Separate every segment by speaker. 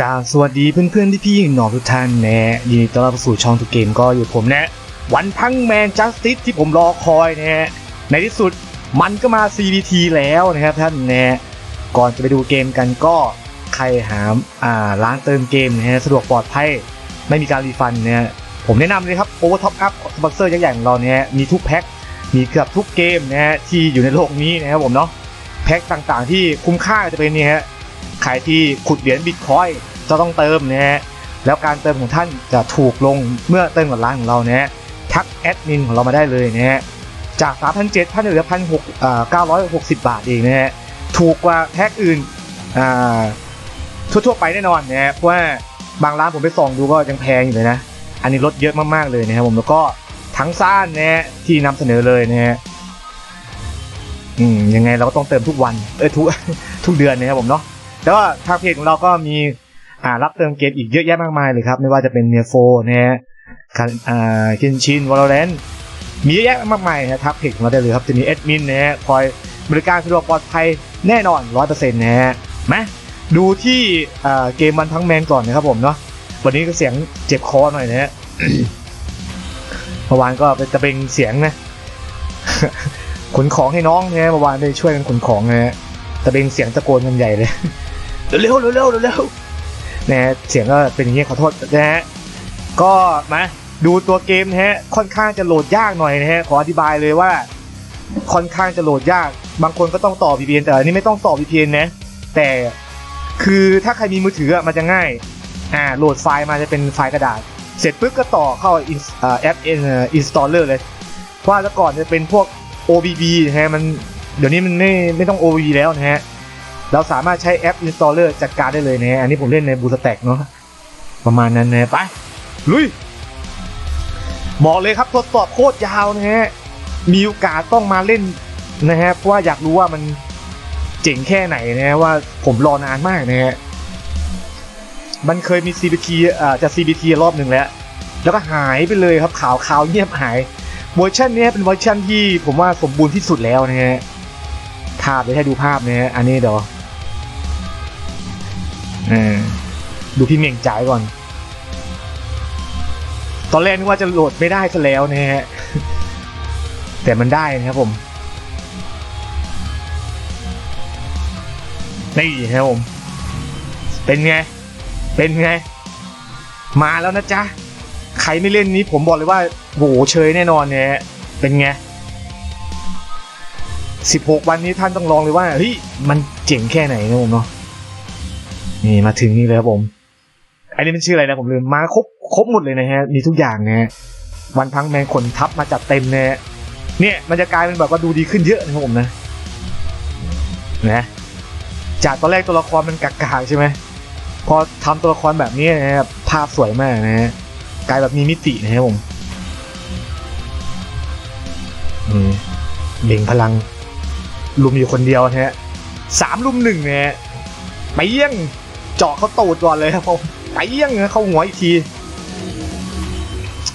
Speaker 1: กราบสวัสดีเพื่อนๆที่พี่ๆน้องทุกท่านแนะยินดีต้อนรับสู่ช่องทุกเกมก็อยู่ผมแนะ วันพังแมนจัสติสที่ผมรอคอยนะฮะในที่สุดมันก็มา CBT แล้วนะครับท่านนะก่อนจะไปดูเกมกันก็ใครหาอ่าร้านเติมเกมนะฮะสะดวกปลอดภัยไม่มีการรีฟันนะฮะผมแนะนำเลยครับ Over Top Up สปอนเซอร์ใหญ่ๆของเราเนี่ยมีทุกแพ็คมีเกือบทุกเกมนะฮะที่อยู่ในโลกนี้นะครับผมเนาะแพ็คต่างๆที่คุ้มค่าจะเป็นเนี่ยฮะ ใครที่ขุดเหรียญบิตคอยจะต้องเติมนะฮะแล้วการเติมของท่านจะถูกลงเมื่อเติมกับร้านของเรานะฮะทักแอดมินของเรามาได้เลยนะฮะจาก 3,700ท่านเหลือ1 6 9 6 0 บาทเองนะฮะถูกกว่าแพ็กอื่นอ่าทั่วๆไปแน่นอนนะฮะเพราะว่าบางร้านผมไปส่องดูก็ยังแพงอยู่เลยนะ อันนี้ลดเยอะมากๆเลยนะครับผมแล้วก็ทั้งซ่านนะฮะที่นำเสนอเลยนะฮะอืมยังไงเราก็ต้องเติมทุกวันเออทุกทุกเดือนนะครับผมเนาะ แล้วก็ทางเพจของเราก็มีอ่ารับเติมเกมอีกเยอะแยะมากมายเลยครับไม่ว่าจะเป็นเนียโฟนะฮะคันอ่าคินชินวอลเลนมีเยอะแยะมากมายนะทักเพจของเราได้เลยครับจะมีแอดมินนะฮะคอยบริการสะดวกปลอดภัยแน่นอนร้อยเปอร์เซ็นต์นะฮะมาดูที่อ่าเกมมันทั้งแมนก่อนนะครับผมเนาะวันนี้ก็เสียงเจ็บคอหน่อยนะฮะเมื่อวานก็เป็นจะเป็นเสียงนะขนของให้น้องนะฮะเมื่อวานได้ช่วยกันขนของนะฮะตะเบงเสียงตะโกนกันใหญ่เลย เร็วเร็วเร็วๆนะฮะเสียงก็เป็นอย่างนี้ขอโทษนะฮะก็มาดูตัวเกมนะฮะค่อนข้างจะโหลดยากหน่อยนะฮะขออธิบายเลยว่า ค่อนข้างจะโหลดยาก บางคนก็ต้องต่อ VPN แต่อันนี้ไม่ต้องต่อ VPN นะ แต่คือถ้าใครมีมือถืออะมันจะง่ายอ่าโหลดไฟล์มาจะเป็นไฟล์กระดาษ เสร็จปุ๊บก็ต่อเข้าอ่าแอป installer เลยเพราะว่าแต่ก่อนจะเป็นพวก OBB นะฮะมันเดี๋ยวนี้มันไม่ไม่ต้อง OBB แล้วนะฮะ เราสามารถใช้แอป installer จัดการได้เลยนะอันนี้ผมเล่นในบูสแต็กเนาะประมาณนั้นนะไปลุยบอกเลยครับทดสอบโคตรยาวนะฮะมีโอกาสต้องมาเล่นนะฮะเพราะว่าอยากรู้ว่ามันเจ๋งแค่ไหนนะฮะว่าผมรอนานมากนะฮะมันเคยมี CBT อ่าจะ CBT รอบหนึ่งแล้ว แล้วก็หายไปเลยครับข่าวข่าวเงียบหายเวอร์ชันนี้เป็นเวอร์ชันที่ผมว่าสมบูรณ์ที่สุดแล้วนะฮะภาพเดี๋ยวให้ดูภาพนะฮะอันนี้เดี๋ยวอ่า ดูพี่เม่งจ่ายก่อน ตอนแรกนึกว่าจะโหลดไม่ได้ซะแล้วนะฮะ แต่มันได้นะครับผม นี่ครับผม เป็นไง เป็นไง มาแล้วนะจ๊ะ ใครไม่เล่นนี้ผมบอกเลยว่าโหเชยแน่นอนเนี่ย เป็นไง16 วันนี้ท่านต้องลองเลยว่าเฮ้ยมันเจ๋งแค่ไหนนะผมเนาะ นี่มาถึงนี่เลยครับผมอันนี้มันชื่ออะไรนะผมลืมมาครบครบหมดเลยนะฮะมีทุกอย่างนะฮะวันพังแมงขนทับมาจัดเต็มนะฮะเนี่ยมันจะกลายเป็นแบบว่าดูดีขึ้นเยอะนะครับผมนะนะจากตอนแรกตัวละครมันกากๆใช่ไหมพอทำตัวละครแบบนี้นะครับภาพสวยมากนะฮะกลายแบบมีมิตินะครับผมอืมเบ่งพลังลุมอยู่คนเดียวนะฮะสามลุมหนึ่งนะฮะไปเยี่ยง เจาะเขาตูดก่อนเลยครับผมไปเยี่ยงนะเข้าหัวอีกที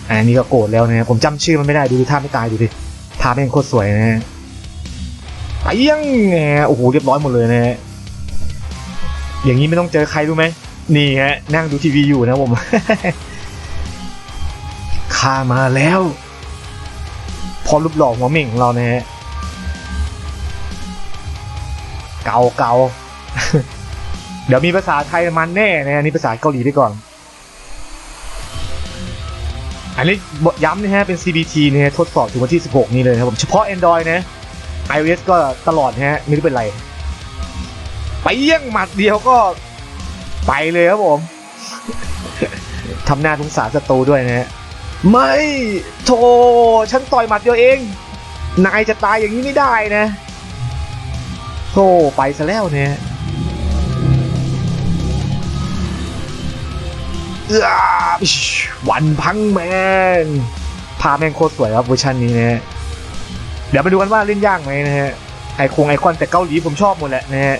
Speaker 1: อันนี้ก็โกรธแล้วนะผมจำชื่อมันไม่ได้ดูท่าไม่ตายดูดิท่าแม่งโคตรสวยนะฮะไปเยี่ยงโอ้โหเรียบร้อยหมดเลยนะฮะอย่างนี้ไม่ต้องเจอใครรู้ไหมนี่ฮะนั่งดูทีวีอยู่นะผมข้ามาแล้ว พอรูปหล่อหัวเหม่งของเรานะฮะเก่าเก่า ดี๋ยวมีภาษาไทยมันแน่นะอันนี้ภาษาเกาหลีไปก่อน อันนี้ย้ำนะฮะเป็น CBT นะฮะทดสอบถึงวันที่ 16 นี้เลยครับผม เฉพาะ Android นะ iOS ก็ตลอดนะฮะไม่รู้เป็นไร ไปเยี่ยงหมัดเดียวก็ไปเลยครับผมทำหน้าสงสารศัตรูด้วยนะฮะ ไม่โธ่ฉันต่อยหมัดเดียวเอง นายจะตายอย่างนี้ไม่ได้นะโธ่ไปซะแล้วเนี่ย วันพังแมนพาแมงโคตรสวยครับเวอร์ชันนี้นะฮะเดี๋ยวมาดูกันว่าเล่นยากไหมนะฮะไอคงไอคอนแต่เกาหลีผมชอบหมดแหละนะฮะ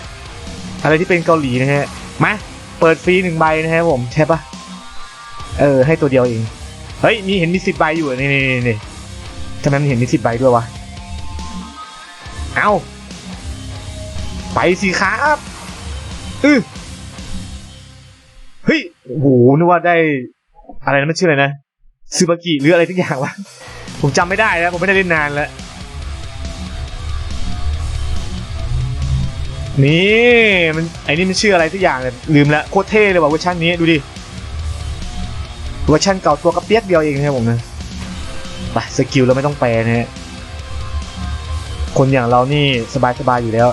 Speaker 1: อะไรที่เป็นเกาหลีนะฮะมาเปิดฟรีหนึ่งใบนะฮะผมใช่ปะเออให้ตัวเดียวเองเฮ้ยมีเห็นมีสิบใบอยู่นี่นี่นี่นี่ทำไมมันเห็นมีสิบใบด้วยวะเอาไปสิครับอือ โอ้โหนึกว่าได้ อะไรนะมันชื่ออะไรนะซูบากิหรืออะไรทุกอย่างวะผมจำไม่ได้แล้ว ผมไม่ได้เล่นนานแล้ว นี่มันไอ้นี่มันชื่ออะไรทุกอย่างเลยลืมแล้วโคตรเท่เลยว่ะเวอร์ชันนี้ดูดิเวอร์ชันเก่าตัวกระเปียกเดียวเองนะครับผมนะไปสกิลเราไม่ต้องแปลนะฮะคนอย่างเรานี่สบายๆอยู่แล้ว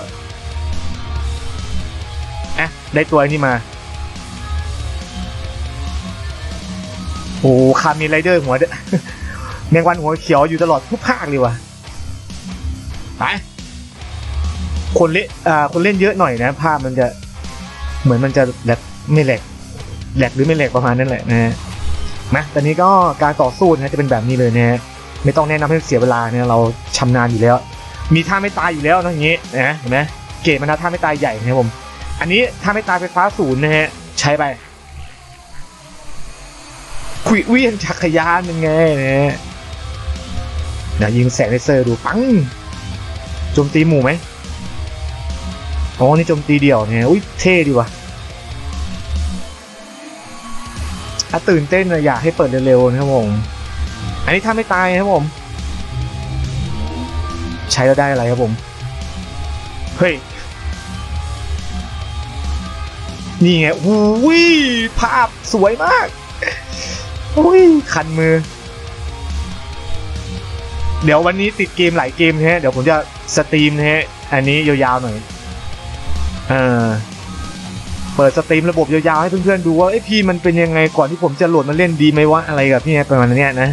Speaker 1: อะได้ตัวไอ้นี่มา โอ้คามีไรเดอร์หัวเดแมงวันหัวเขียวอยู่ตลอดทุกภาคเลยว่ะไปคนเล่นอ่าคนเล่นเยอะหน่อยนะ ภาพมันจะ เหมือนมันจะแหลกไม่แหลกแหลกหรือไม่แหลกประมาณนั้นแหละนะฮะมาตอนนี้ก็การต่อสู้นะจะเป็นแบบนี้เลยนะฮะไม่ต้องแนะนำให้เสียเวลาเนี่ยเราชำนาญอยู่แล้ว มีท่าไม่ตายอยู่แล้วนะอย่างงี้นะเห็นไหมเกรดมันนะท่าไม่ตายใหญ่นะครับผม อันนี้ท่าไม่ตายไฟฟ้าศูนย์นะฮะใช้ไป คุยเวียนจักรยานเป็นไงนะเดี๋ยวยิงแสงเลเซอร์ดูปังโจมตีหมู่ไหมอ๋อนี่โจมตีเดี่ยวเนี่ยอุ้ยเท่ดีว่ะถ้าตื่นเต้นอยากให้เปิดเร็วๆนะครับผมอันนี้ถ้าไม่ตายนะครับผม ใช้แล้วได้อะไรครับผม เฮ้ย นี่ไงอุ้ยภาพสวยมาก อุ้ยคันมือ เดี๋ยววันนี้ติดเกมหลายเกมนะฮะเดี๋ยวผมจะสตรีมนะฮะอันนี้ยาวๆหน่อยเออเปิดสตรีมระบบยาวๆให้เพื่อนๆดูว่าไอพี่มันเป็นยังไงก่อนที่ผมจะโหลดมาเล่นดีไหมวะอะไรกับพี่ประมาณนี้นะ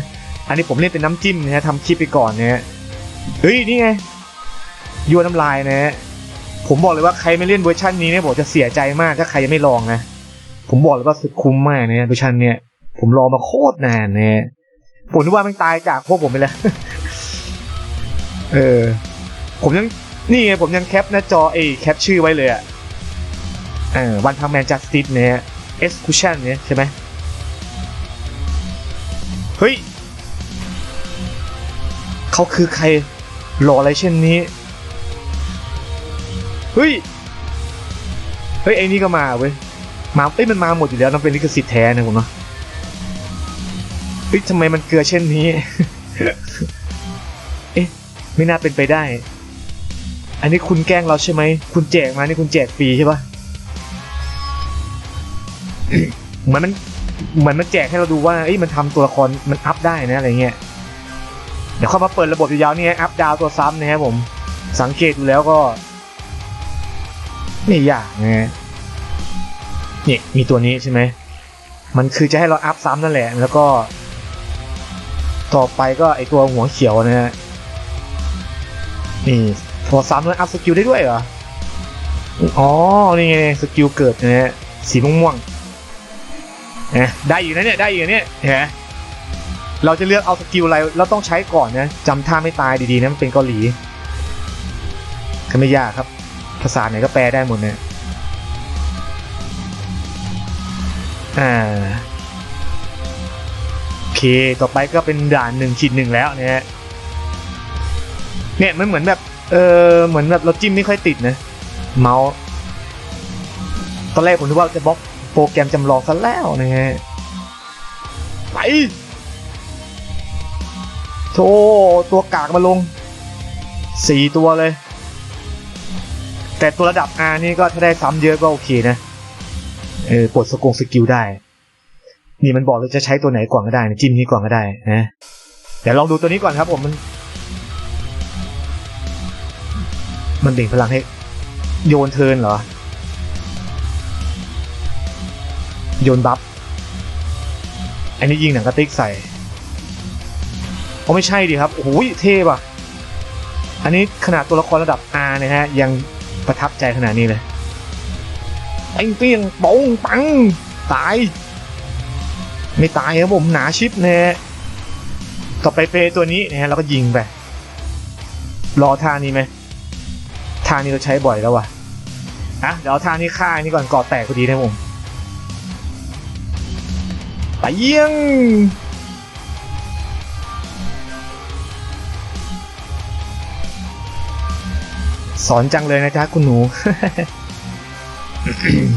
Speaker 1: อันนี้ผมเล่นเป็นน้ำจิ้มนะฮะทำคลิปไปก่อนนะฮะเฮ้ยนี่ไงยัวน้ำลายนะฮะผมบอกเลยว่าใครไม่เล่นเวอร์ชันนี้เนี่ยบอกจะเสียใจมากถ้าใครยังไม่ลองนะ ผมบอกเลยว่าสุดคุ้มมากนะเวอร์ชันเนี้ย ผมรอมาโคตรนานเนี่ยผมนึกว่ามันตายจากพวกผมไปแล้ว เออ ผมยังนี่ไงผมยังแคปหน้าจอเอยแคปชื่อไว้เลยอะเออวันพังแมนจัสติสเนี่ย execution เนี่ยใช่ไหมเฮ้ยเขาคือใครหล่ออะไรเช่นนี้ เฮ้ย เฮ้ยไอ้นี่ก็มาเว้ย มาเอ้ยมันมาหมดอยู่แล้วต้องเป็นลิขสิทธิ์แท้นะผมเนาะ เฮ้ยทำไมมันเกลือเช่นนี้ เอ๊ะ ไม่น่าเป็นไปได้ อันนี้คุณแกล้งเราใช่ไหม คุณแจกมา นี่คุณแจกฟรีใช่ปะเหมือนมันเหมือนมันแจกให้เราดูว่าเอ้ยมันทำตัวละครมันอัพได้นะอะไรเงี้ย เดี๋ยวเข้ามาเปิดระบบยาวๆนี่อัพดาวตัวซ้ำนะครับผม สังเกตดูแล้วก็ ไม่ยากนะนี่มีตัวนี้ใช่ไหมมันคือจะให้เราอัพซ้ำนั่นแหละ แล้วก็ ต่อไปก็ไอตัวหัวเขียวนะฮะ นี่พอซ้ำแล้วอัพสกิลได้ด้วยเหรอ อ๋อ นี่ไงสกิลเกิดนะฮะ สีม่วงๆเนะได้อยู่นะเนี่ย ได้อยู่เนี่ยเห็นไหมเราจะเลือกเอาสกิลอะไรเราต้องใช้ก่อนนะจำท่าไม่ตายดีๆนะมันเป็นเกาหลีก็ไม่ยากครับ ภาษาไหนก็แปลได้หมดเนี่ยอ่าโอ ต่อไปก็เป็นด่านหนึ่งขีดหนึ่งแล้วเนี่ยเนี่ยมันเหมือนแบบเออเหมือนแบบเราจิ้มไม่ค่อยติดนะเมาส์ตอนแรกผมนึกว่าจะบล็อกโปรแกรมจำลองซะแล้วนะฮะไปโธ่ตัวกากมาลงสี่ตัวเลย แต่ตัวระดับ R นี่ก็ถ้าได้ซ้ำเยอะก็โอเคนะเออปลดสกงสกิลได้ นี่มันบอกเราจะใช้ตัวไหนก่อนก็ได้นะจิ้มนี้ก่อนก็ได้นะเดี๋ยวลองดูตัวนี้ก่อนครับผมมัน มันเบ่งพลังให้ โยนเทินเหรอ โยนบัฟอันนี้ยิงหนังกระติกใส่อ๋อไม่ใช่ดิครับโอ้โหเท่ป่ะ อันนี้ขนาดตัวละครระดับ R นะฮะ ยังประทับใจขนาดนี้เลยไอ้เปี้ยงปองปัง ตาย ไม่ตายครับผมหนาชิปนะฮะต่อไปเปตัวนี้นะฮะเราก็ยิงไป รอท่านี้ไหมท่านี้เราใช้บ่อยแล้วว่ะอะเดี๋ยวท่านี้ฆ่าอันนี้ก่อนก่อแตกพอดีนะผมไปเยี่ยงสอนจังเลยนะจ๊ะคุณหนู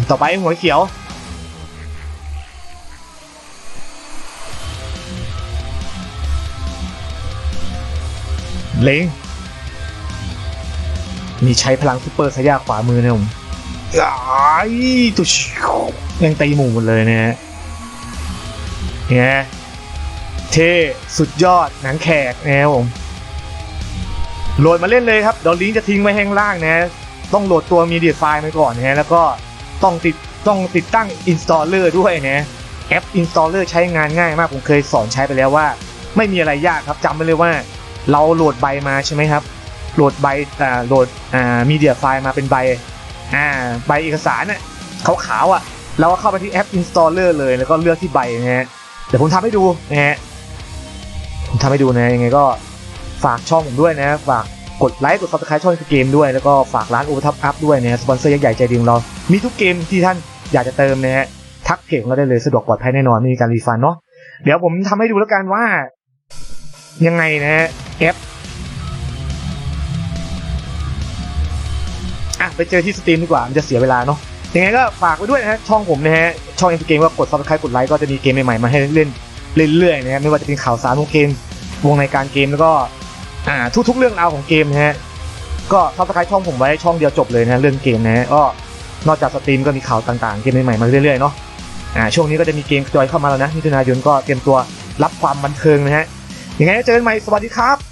Speaker 1: ต่อไปหัวเขียว เลงมีใช้พลังซูเปอร์สายาขวามือนะผมไอ้ตุชยังตีหมู่หมดเลยนะฮะเนี่ยเท่สุดยอดหนังแขกนะครับผมโหลดมาเล่นเลยครับเดี๋ยวลิงก์จะทิ้งไว้ข้างล่างนะต้องโหลดตัวมีเดียไฟล์มาก่อนนะฮะแล้วก็ต้องติดต้องติดตั้ง installer ด้วยนะแอป installer ใช้งานง่ายมากผมเคยสอนใช้ไปแล้วว่า ไม่มีอะไรยากครับจำไว้เลยว่า เราโหลดใบมาใช่ไหมครับ โหลดใบอ่าโหลดอ่ามีเดียไฟล์มาเป็นใบอ่าใบเอกสารน่ะขาวๆอะเราก็เข้าไปที่แอป installer เลยแล้วก็เลือกที่ใบนะฮะเดี๋ยวผมทำให้ดูนะฮะผมทำให้ดูนะยังไงก็ฝากช่องผมด้วยนะ ฝากกดไลค์กด subscribe ช่องเกมด้วยแล้วก็ฝากร้าน o v e r Top Up ด้วยนะสปอนเซอร์ยักษ์ใหญ่ใจดีของเรา มีทุกเกมที่ท่านอยากจะเติมนะฮะทักเพจของเราได้เลยสะดวกปลอดภัยแน่นอนไม่มีการรีฟันเนาะเดี๋ยวผมทำให้ดูแล้วกันว่า ยังไงนะฮะ แอปอะไปเจอที่สตรีมดีกว่า มันจะเสียเวลาเนาะยังไงก็ฝากไว้ด้วยนะฮะช่องผมนะฮะ ช่องเอ็มเกมก็กด subscribe กดไลค์ก็จะมีเกมใหม่ๆ มาให้เล่นเรื่อยๆนะฮะไม่ว่าจะเป็นข่าวสารของเกมวงในการเกมแล้วก็อ่าทุก ๆ เรื่องราวของเกมนะฮะก็ซับสไครต์ช่องผมไว้ช่องเดียวจบเลยนะเรื่องเกมนะฮะก็นอกจากสตรีมก็มีข่าวต่างๆ เกมใหม่ๆมาเรื่อยๆเนาะอ่าช่วงนี้ก็จะมีเกมจอยเข้ามาแล้วนะมิถุนายนก็เตรียมตัวรับความบันเทิงนะฮะยังไงเจอกันใหม่สวัสดีครับ